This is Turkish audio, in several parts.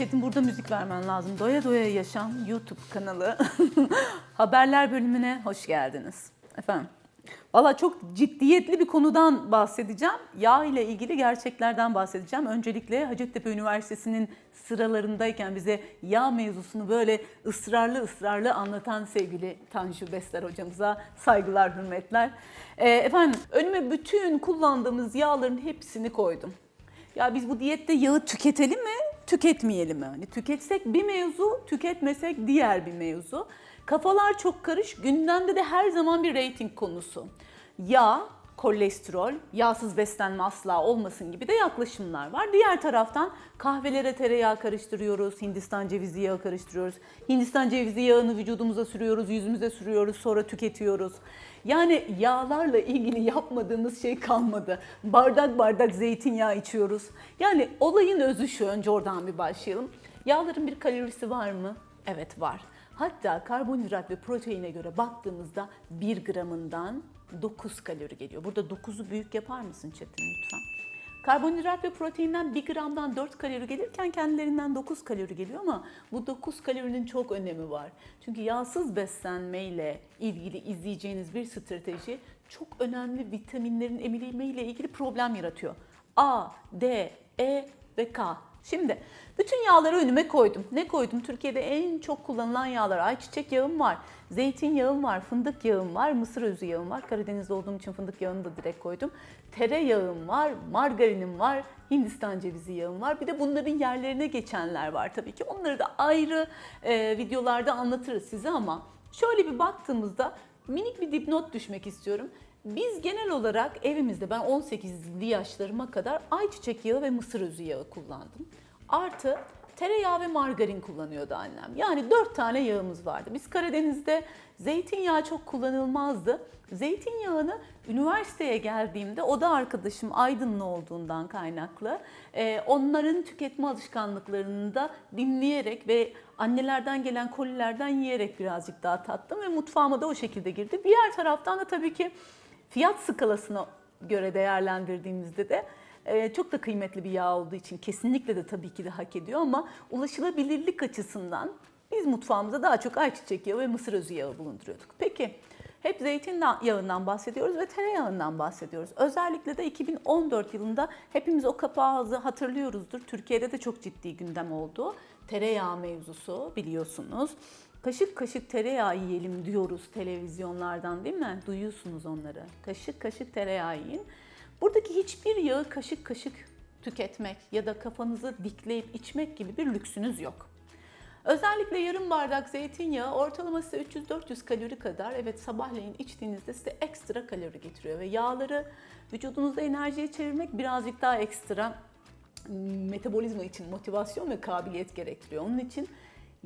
Çetin burada müzik vermen lazım. Doya Doya Yaşam YouTube kanalı. Haberler bölümüne hoş geldiniz. Efendim. Valla çok ciddiyetli bir konudan bahsedeceğim. Yağ ile ilgili gerçeklerden bahsedeceğim. Öncelikle Hacettepe Üniversitesi'nin sıralarındayken bize yağ mevzusunu böyle ısrarlı ısrarlı anlatan sevgili Tanju Besler hocamıza saygılar, hürmetler. Ee, efendim önüme bütün kullandığımız yağların hepsini koydum. Ya biz bu diyette yağı tüketelim mi, tüketmeyelim mi? Hani tüketsek bir mevzu, tüketmesek diğer bir mevzu. Kafalar çok karış, gündemde de her zaman bir reyting konusu. Yağ, kolesterol, yağsız beslenme asla olmasın gibi de yaklaşımlar var. Diğer taraftan kahvelere tereyağı karıştırıyoruz, Hindistan cevizi yağı karıştırıyoruz. Hindistan cevizi yağını vücudumuza sürüyoruz, yüzümüze sürüyoruz, sonra tüketiyoruz. Yani yağlarla ilgili yapmadığımız şey kalmadı. Bardak bardak zeytinyağı içiyoruz. Yani olayın özü şu, önce oradan bir başlayalım. Yağların bir kalorisi var mı? Evet var. Hatta karbonhidrat ve proteine göre baktığımızda 1 gramından 9 kalori geliyor. Burada 9'u büyük yapar mısın Çetin lütfen? Karbonhidrat ve proteinden 1 gramdan 4 kalori gelirken kendilerinden 9 kalori geliyor ama bu 9 kalorinin çok önemi var. Çünkü yağsız beslenmeyle ilgili izleyeceğiniz bir strateji çok önemli vitaminlerin emilimiyle ilgili problem yaratıyor. A, D, E ve K. Şimdi bütün yağları önüme koydum. Ne koydum? Türkiye'de en çok kullanılan yağlar. Ayçiçek yağım var, zeytinyağım var, fındık yağım var, mısır özü yağım var. Karadeniz'de olduğum için fındık yağını da direkt koydum. Tereyağım var, margarinim var, Hindistan cevizi yağım var. Bir de bunların yerlerine geçenler var tabii ki. Onları da ayrı e, videolarda anlatırız size ama şöyle bir baktığımızda minik bir dipnot düşmek istiyorum. Biz genel olarak evimizde ben 18'li yaşlarıma kadar ayçiçek yağı ve mısır özü yağı kullandım. Artı tereyağı ve margarin kullanıyordu annem. Yani dört tane yağımız vardı. Biz Karadeniz'de zeytinyağı çok kullanılmazdı. Zeytinyağını üniversiteye geldiğimde o da arkadaşım Aydınlı olduğundan kaynaklı e, onların tüketme alışkanlıklarını da dinleyerek ve annelerden gelen kolilerden yiyerek birazcık daha tattım ve mutfağıma da o şekilde girdi. Diğer taraftan da tabii ki fiyat skalasına göre değerlendirdiğimizde de e, çok da kıymetli bir yağ olduğu için kesinlikle de tabii ki de hak ediyor ama ulaşılabilirlik açısından biz mutfağımızda daha çok ayçiçek yağı ve mısır özü yağı bulunduruyorduk. Peki hep zeytin yağından bahsediyoruz ve tereyağından bahsediyoruz. Özellikle de 2014 yılında hepimiz o kapağı hatırlıyoruzdur. Türkiye'de de çok ciddi gündem oldu. Tereyağı mevzusu biliyorsunuz. Kaşık kaşık tereyağı yiyelim diyoruz televizyonlardan değil mi? Duyuyorsunuz onları. Kaşık kaşık tereyağı yiyin. Buradaki hiçbir yağı kaşık kaşık tüketmek ya da kafanızı dikleyip içmek gibi bir lüksünüz yok. Özellikle yarım bardak zeytinyağı ortalama size 300-400 kalori kadar evet sabahleyin içtiğinizde size ekstra kalori getiriyor ve yağları vücudunuzda enerjiye çevirmek birazcık daha ekstra metabolizma için motivasyon ve kabiliyet gerektiriyor. Onun için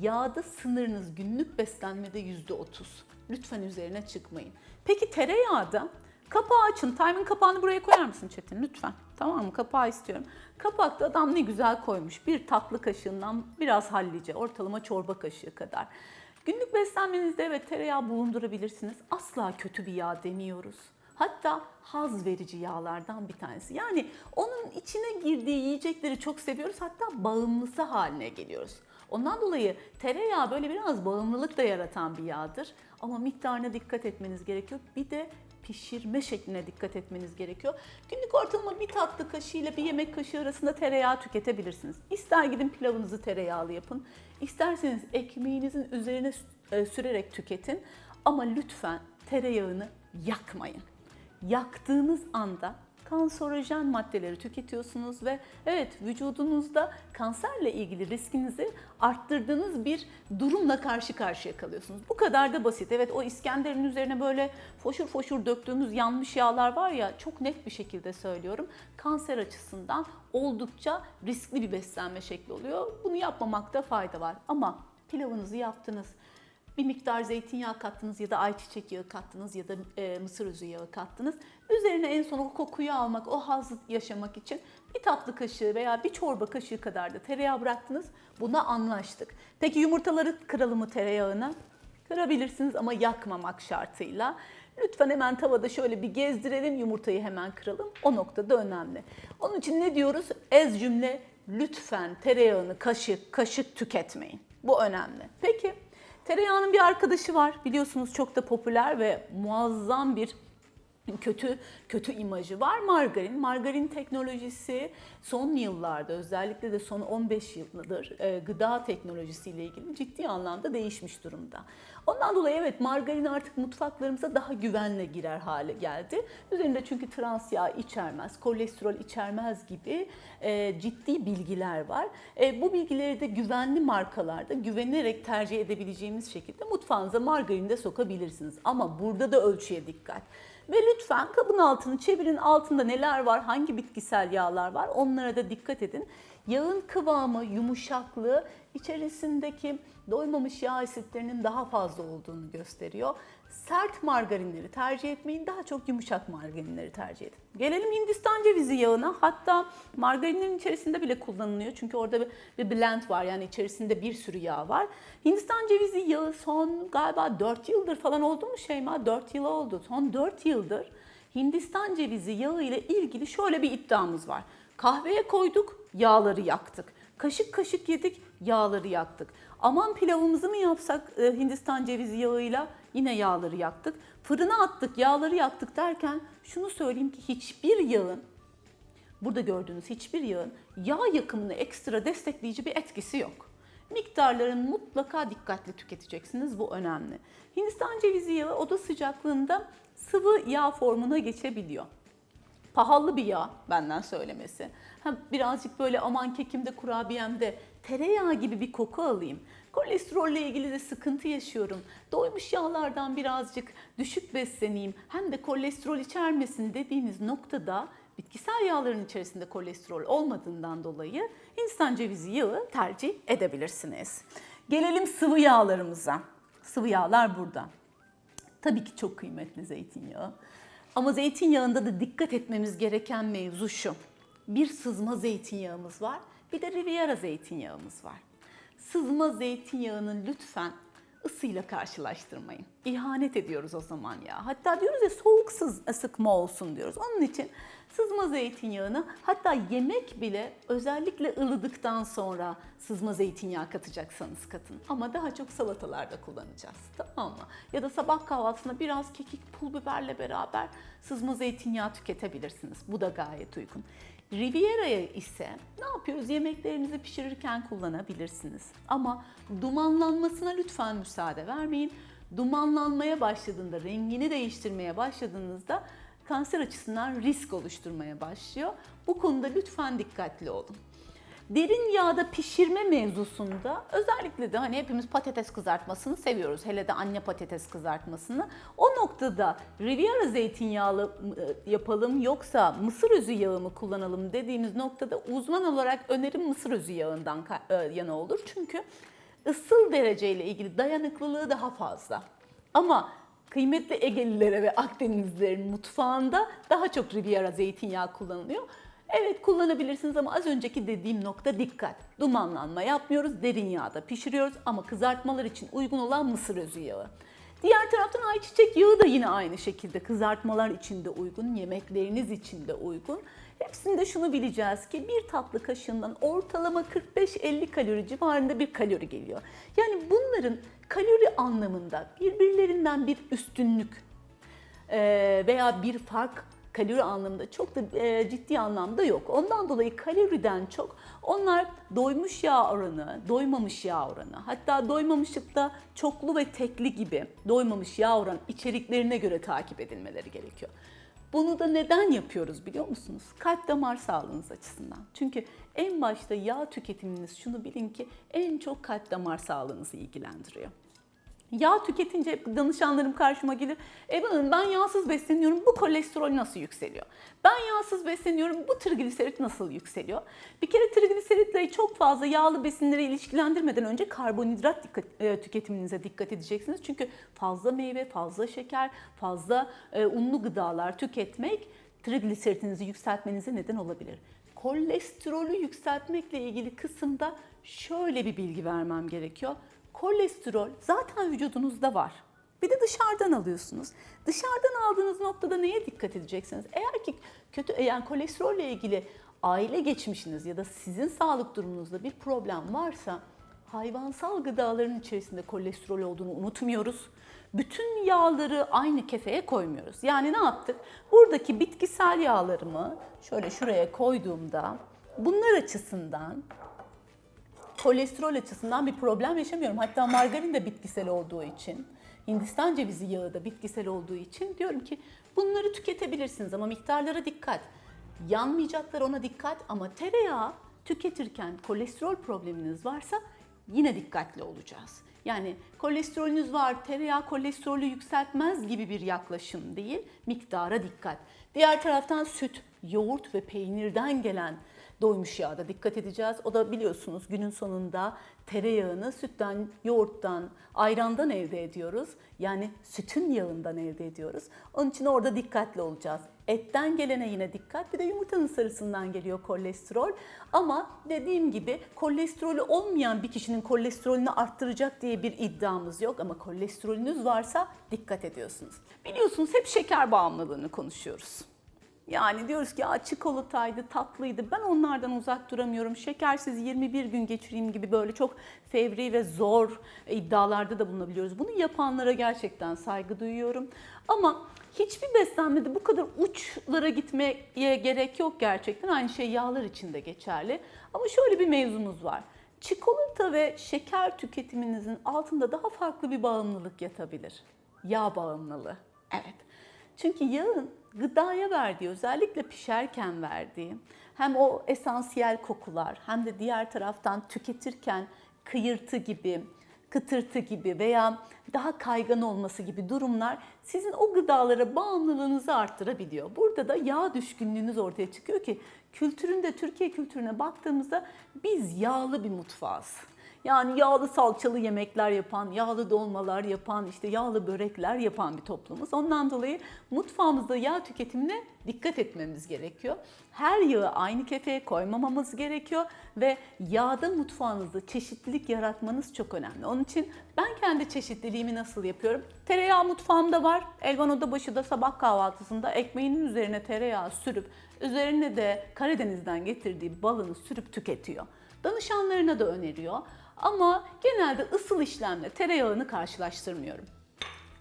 yağda sınırınız günlük beslenmede %30. Lütfen üzerine çıkmayın. Peki tereyağı da Kapağı açın. Time'ın kapağını buraya koyar mısın Çetin lütfen? Tamam mı? Kapağı istiyorum. Kapakta adam ne güzel koymuş. Bir tatlı kaşığından biraz hallice, ortalama çorba kaşığı kadar. Günlük beslenmenizde evet tereyağı bulundurabilirsiniz. Asla kötü bir yağ demiyoruz. Hatta haz verici yağlardan bir tanesi. Yani onun içine girdiği yiyecekleri çok seviyoruz. Hatta bağımlısı haline geliyoruz. Ondan dolayı tereyağı böyle biraz bağımlılık da yaratan bir yağdır. Ama miktarına dikkat etmeniz gerekiyor. Bir de pişirme şekline dikkat etmeniz gerekiyor. Günlük ortalama bir tatlı kaşığı ile bir yemek kaşığı arasında tereyağı tüketebilirsiniz. İster gidin pilavınızı tereyağlı yapın, isterseniz ekmeğinizin üzerine sürerek tüketin. Ama lütfen tereyağını yakmayın. Yaktığınız anda kanserojen maddeleri tüketiyorsunuz ve evet vücudunuzda kanserle ilgili riskinizi arttırdığınız bir durumla karşı karşıya kalıyorsunuz. Bu kadar da basit. Evet o İskender'in üzerine böyle foşur foşur döktüğümüz yanmış yağlar var ya çok net bir şekilde söylüyorum. Kanser açısından oldukça riskli bir beslenme şekli oluyor. Bunu yapmamakta fayda var. Ama pilavınızı yaptınız, bir miktar zeytinyağı kattınız ya da ayçiçek yağı kattınız ya da e, mısır özü yağı kattınız. Üzerine en son o kokuyu almak, o hazzı yaşamak için bir tatlı kaşığı veya bir çorba kaşığı kadar da tereyağı bıraktınız. Buna anlaştık. Peki yumurtaları kıralım mı tereyağına? Kırabilirsiniz ama yakmamak şartıyla. Lütfen hemen tavada şöyle bir gezdirelim, yumurtayı hemen kıralım. O noktada önemli. Onun için ne diyoruz? Ez cümle lütfen tereyağını kaşık kaşık tüketmeyin. Bu önemli. Peki tereyağının bir arkadaşı var. Biliyorsunuz çok da popüler ve muazzam bir kötü kötü imajı var margarin. Margarin teknolojisi son yıllarda özellikle de son 15 yıldır e, gıda teknolojisiyle ilgili ciddi anlamda değişmiş durumda. Ondan dolayı evet margarin artık mutfaklarımıza daha güvenle girer hale geldi. Üzerinde çünkü trans yağ içermez, kolesterol içermez gibi e, ciddi bilgiler var. E, bu bilgileri de güvenli markalarda güvenerek tercih edebileceğimiz şekilde mutfağınıza margarin de sokabilirsiniz. Ama burada da ölçüye dikkat. Ve lütfen kabın altını çevirin. Altında neler var, hangi bitkisel yağlar var onlara da dikkat edin. Yağın kıvamı, yumuşaklığı içerisindeki doymamış yağ asitlerinin daha fazla olduğunu gösteriyor. Sert margarinleri tercih etmeyin, daha çok yumuşak margarinleri tercih edin. Gelelim Hindistan cevizi yağına. Hatta margarinlerin içerisinde bile kullanılıyor. Çünkü orada bir, blend var yani içerisinde bir sürü yağ var. Hindistan cevizi yağı son galiba 4 yıldır falan oldu mu Şeyma? 4 yıl oldu. Son 4 yıldır Hindistan cevizi yağı ile ilgili şöyle bir iddiamız var. Kahveye koyduk, yağları yaktık. Kaşık kaşık yedik, yağları yaktık. Aman pilavımızı mı yapsak e, Hindistan cevizi yağıyla yine yağları yaktık. Fırına attık, yağları yaktık derken şunu söyleyeyim ki hiçbir yağın burada gördüğünüz hiçbir yağın yağ yakımını ekstra destekleyici bir etkisi yok. Miktarların mutlaka dikkatli tüketeceksiniz. Bu önemli. Hindistan cevizi yağı oda sıcaklığında sıvı yağ formuna geçebiliyor pahalı bir yağ benden söylemesi. Ha, birazcık böyle aman kekimde kurabiyemde tereyağı gibi bir koku alayım. Kolesterolle ilgili de sıkıntı yaşıyorum. Doymuş yağlardan birazcık düşük besleneyim. Hem de kolesterol içermesin dediğiniz noktada bitkisel yağların içerisinde kolesterol olmadığından dolayı Hindistan cevizi yağı tercih edebilirsiniz. Gelelim sıvı yağlarımıza. Sıvı yağlar burada. Tabii ki çok kıymetli zeytinyağı. Ama zeytinyağında da dikkat etmemiz gereken mevzu şu. Bir sızma zeytinyağımız var, bir de Riviera zeytinyağımız var. Sızma zeytinyağını lütfen ısıyla karşılaştırmayın. İhanet ediyoruz o zaman ya. Hatta diyoruz ya soğuk sız, sıkma olsun diyoruz. Onun için sızma zeytinyağını hatta yemek bile özellikle ılıdıktan sonra sızma zeytinyağı katacaksanız katın. Ama daha çok salatalarda kullanacağız. Tamam mı? Ya da sabah kahvaltısında biraz kekik pul biberle beraber sızma zeytinyağı tüketebilirsiniz. Bu da gayet uygun. Riviera'ya ise ne yapıyoruz? Yemeklerinizi pişirirken kullanabilirsiniz. Ama dumanlanmasına lütfen müsaade vermeyin. Dumanlanmaya başladığında, rengini değiştirmeye başladığınızda kanser açısından risk oluşturmaya başlıyor. Bu konuda lütfen dikkatli olun. Derin yağda pişirme mevzusunda özellikle de hani hepimiz patates kızartmasını seviyoruz. Hele de anne patates kızartmasını. O noktada Riviera zeytinyağlı e, yapalım yoksa mısır özü yağı mı kullanalım dediğimiz noktada uzman olarak önerim mısır özü yağından e, yana olur. Çünkü ısıl dereceyle ilgili dayanıklılığı daha fazla. Ama kıymetli Egelilere ve Akdenizlilerin mutfağında daha çok Riviera zeytinyağı kullanılıyor. Evet kullanabilirsiniz ama az önceki dediğim nokta dikkat. Dumanlanma yapmıyoruz, derin yağda pişiriyoruz ama kızartmalar için uygun olan mısır özü yağı. Diğer taraftan ayçiçek yağı da yine aynı şekilde kızartmalar için de uygun, yemekleriniz için de uygun. Hepsinde şunu bileceğiz ki bir tatlı kaşığından ortalama 45-50 kalori civarında bir kalori geliyor. Yani bunların kalori anlamında birbirlerinden bir üstünlük veya bir fark kalori anlamında çok da e, ciddi anlamda yok. Ondan dolayı kaloriden çok onlar doymuş yağ oranı, doymamış yağ oranı, hatta doymamışlıkta çoklu ve tekli gibi doymamış yağ oranı içeriklerine göre takip edilmeleri gerekiyor. Bunu da neden yapıyoruz biliyor musunuz? Kalp damar sağlığınız açısından. Çünkü en başta yağ tüketiminiz şunu bilin ki en çok kalp damar sağlığınızı ilgilendiriyor. Yağ tüketince danışanlarım karşıma gelir. Evan Hanım ben yağsız besleniyorum bu kolesterol nasıl yükseliyor? Ben yağsız besleniyorum bu trigliserit nasıl yükseliyor? Bir kere trigliseritle çok fazla yağlı besinleri ilişkilendirmeden önce karbonhidrat dikkat, e, tüketiminize dikkat edeceksiniz. Çünkü fazla meyve, fazla şeker, fazla e, unlu gıdalar tüketmek trigliseritinizi yükseltmenize neden olabilir. Kolesterolü yükseltmekle ilgili kısımda şöyle bir bilgi vermem gerekiyor kolesterol zaten vücudunuzda var. Bir de dışarıdan alıyorsunuz. Dışarıdan aldığınız noktada neye dikkat edeceksiniz? Eğer ki kötü yani kolesterolle ilgili aile geçmişiniz ya da sizin sağlık durumunuzda bir problem varsa hayvansal gıdaların içerisinde kolesterol olduğunu unutmuyoruz. Bütün yağları aynı kefeye koymuyoruz. Yani ne yaptık? Buradaki bitkisel yağlarımı şöyle şuraya koyduğumda bunlar açısından kolesterol açısından bir problem yaşamıyorum. Hatta margarin de bitkisel olduğu için, Hindistan cevizi yağı da bitkisel olduğu için diyorum ki bunları tüketebilirsiniz ama miktarlara dikkat. Yanmayacaklar ona dikkat ama tereyağı tüketirken kolesterol probleminiz varsa yine dikkatli olacağız. Yani kolesterolünüz var, tereyağı kolesterolü yükseltmez gibi bir yaklaşım değil, miktara dikkat. Diğer taraftan süt, yoğurt ve peynirden gelen doymuş yağda dikkat edeceğiz. O da biliyorsunuz günün sonunda tereyağını sütten, yoğurttan, ayrandan elde ediyoruz. Yani sütün yağından elde ediyoruz. Onun için orada dikkatli olacağız. Etten gelene yine dikkat. Bir de yumurtanın sarısından geliyor kolesterol. Ama dediğim gibi kolesterolü olmayan bir kişinin kolesterolünü arttıracak diye bir iddiamız yok. Ama kolesterolünüz varsa dikkat ediyorsunuz. Biliyorsunuz hep şeker bağımlılığını konuşuyoruz. Yani diyoruz ki çikolataydı, tatlıydı. Ben onlardan uzak duramıyorum. Şekersiz 21 gün geçireyim gibi böyle çok fevri ve zor iddialarda da bulunabiliyoruz. Bunu yapanlara gerçekten saygı duyuyorum. Ama hiçbir beslenmede bu kadar uçlara gitmeye gerek yok gerçekten. Aynı şey yağlar için de geçerli. Ama şöyle bir mevzumuz var. Çikolata ve şeker tüketiminizin altında daha farklı bir bağımlılık yatabilir. Yağ bağımlılığı. Evet. Çünkü yağın gıdaya verdiği, özellikle pişerken verdiği hem o esansiyel kokular hem de diğer taraftan tüketirken kıyırtı gibi, kıtırtı gibi veya daha kaygan olması gibi durumlar sizin o gıdalara bağımlılığınızı arttırabiliyor. Burada da yağ düşkünlüğünüz ortaya çıkıyor ki kültüründe, Türkiye kültürüne baktığımızda biz yağlı bir mutfağız. Yani yağlı salçalı yemekler yapan, yağlı dolmalar yapan, işte yağlı börekler yapan bir toplumuz. Ondan dolayı mutfağımızda yağ tüketimine dikkat etmemiz gerekiyor. Her yağı aynı kefeye koymamamız gerekiyor ve yağda mutfağınızda çeşitlilik yaratmanız çok önemli. Onun için ben kendi çeşitliliğimi nasıl yapıyorum? Tereyağı mutfağımda var. Elvan Odabaşı da sabah kahvaltısında ekmeğinin üzerine tereyağı sürüp üzerine de Karadeniz'den getirdiği balını sürüp tüketiyor. Danışanlarına da öneriyor. Ama genelde ısıl işlemle tereyağını karşılaştırmıyorum.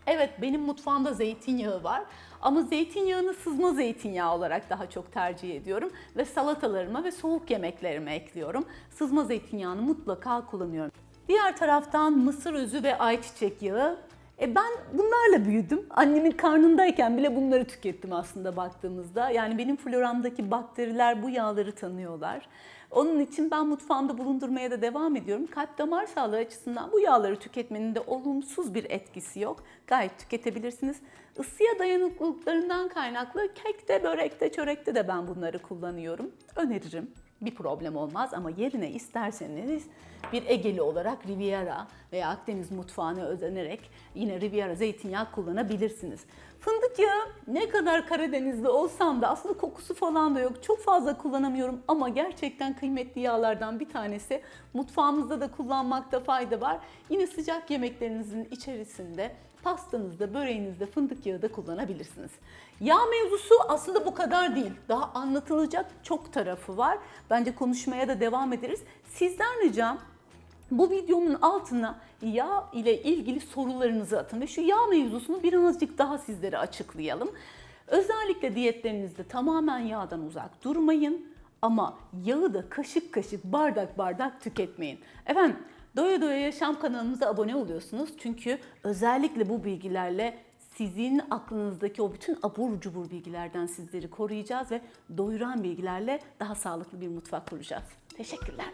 Evet benim mutfağımda zeytinyağı var ama zeytinyağını sızma zeytinyağı olarak daha çok tercih ediyorum ve salatalarıma ve soğuk yemeklerime ekliyorum. Sızma zeytinyağını mutlaka kullanıyorum. Diğer taraftan mısır özü ve ayçiçek yağı. E ben bunlarla büyüdüm. Annemin karnındayken bile bunları tükettim aslında baktığımızda. Yani benim floramdaki bakteriler bu yağları tanıyorlar. Onun için ben mutfağımda bulundurmaya da devam ediyorum. Kalp damar sağlığı açısından bu yağları tüketmenin de olumsuz bir etkisi yok. Gayet tüketebilirsiniz. Isıya dayanıklılıklarından kaynaklı kekte, börekte, çörekte de ben bunları kullanıyorum. Öneririm. Bir problem olmaz ama yerine isterseniz bir Egeli olarak Riviera veya Akdeniz mutfağına özenerek yine Riviera zeytinyağı kullanabilirsiniz. Fındık yağı ne kadar Karadenizli olsam da aslında kokusu falan da yok. Çok fazla kullanamıyorum ama gerçekten kıymetli yağlardan bir tanesi. Mutfağımızda da kullanmakta fayda var. Yine sıcak yemeklerinizin içerisinde pastanızda, böreğinizde fındık yağı da kullanabilirsiniz. Yağ mevzusu aslında bu kadar değil. Daha anlatılacak çok tarafı var. Bence konuşmaya da devam ederiz. Sizden ricam bu videomun altına yağ ile ilgili sorularınızı atın ve şu yağ mevzusunu birazcık daha sizlere açıklayalım. Özellikle diyetlerinizde tamamen yağdan uzak durmayın ama yağı da kaşık kaşık bardak bardak tüketmeyin. Efendim Doya Doya Yaşam kanalımıza abone oluyorsunuz çünkü özellikle bu bilgilerle sizin aklınızdaki o bütün abur cubur bilgilerden sizleri koruyacağız ve doyuran bilgilerle daha sağlıklı bir mutfak kuracağız. Teşekkürler.